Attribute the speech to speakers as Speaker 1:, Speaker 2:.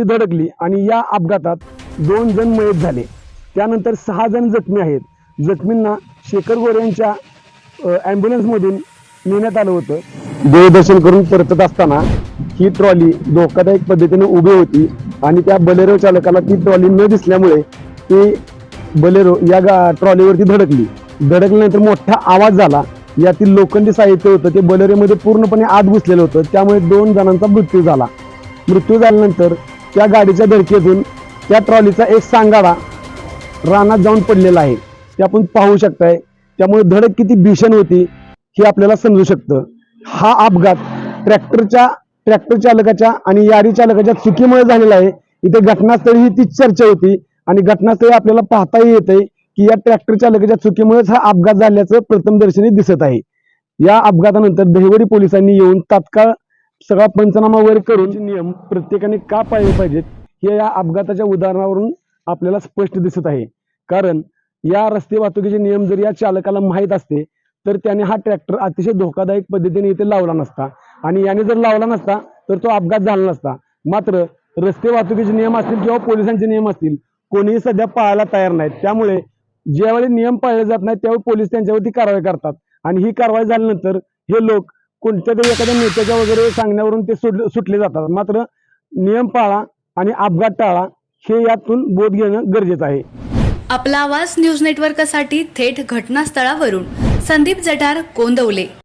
Speaker 1: ती धडकली आणि या अपघातात दोन जण मयत झाले. त्यानंतर सहा जण जखमी आहेत. जखमींना शेखर गोरे यांच्या ॲम्ब्युलन्समधून नेण्यात आलं होतं. देवदर्शन करून परतत असताना ही ट्रॉली धोकादायक पद्धतीने उभी होती आणि त्या बलेरो चालकाला ती ट्रॉली न दिसल्यामुळे ती बलेरो या गा ट्रॉलीवरती धडकली. धडकल्यानंतर मोठा आवाज झाला. यातील लोखंडी साहित्य होतं ते बलेरोमध्ये पूर्णपणे आत घुसलेलं होतं. त्यामुळे दोन जणांचा मृत्यू झाला. मृत्यू झाल्यानंतर त्या गाडीच्या धडकेतून त्या ट्रॉलीचा एक सांगाडा रानात जाऊन पडलेला आहे. ते आपण पाहू शकताय. त्यामुळे धडक किती भीषण होती हे आपल्याला समजू शकतं. हा अपघात ट्रॅक्टरच्या ट्रॅक्टर चालकाच्या आणि यारी चालकाच्या चुकीमुळे झालेला आहे. इथे घटनास्थळी ही तीच चर्चा होती आणि घटनास्थळी आपल्याला पाहताही येते की या ट्रॅक्टर चालकाच्या चुकीमुळेच हा अपघात झाल्याचं प्रथमदर्शनी दिसत आहे. या अपघातानंतर दहिवडी पोलिसांनी येऊन तात्काळ सगळा पंचनामा वगैरे करून नियम प्रत्येकाने का पाळले पाहिजेत हे या अपघाताच्या उदाहरणावरून आपल्याला स्पष्ट दिसत आहे. कारण या रस्ते वाहतुकीचे नियम जर या चालकाला माहीत असते तर त्याने हा ट्रॅक्टर अतिशय धोकादायक पद्धतीने इथे लावला नसता. आणि याने जर लावला नसता तर तो अपघात झाला नसता. मात्र रस्ते वाहतुकीचे नियम असतील किंवा पोलिसांचे नियम असतील कोणीही सध्या पाळायला तयार नाहीत. त्यामुळे ज्यावेळी नियम पाळले जात नाहीत त्यावेळी पोलीस त्यांच्यावरती कारवाई करतात. आणि ही कारवाई झाल्यानंतर हे लोक कोणत्या तरी एखाद्या नेत्याच्या वगैरे सांगण्यावरून ते सुटले जातात. मात्र नियम पाळा आणि अपघात टाळा हे यातून बोध घेणं गरजेचं आहे.
Speaker 2: आपला आवाज न्यूज नेटवर्कसाठी थेट घटनास्थळावरून संदीप जठार कोंदवले.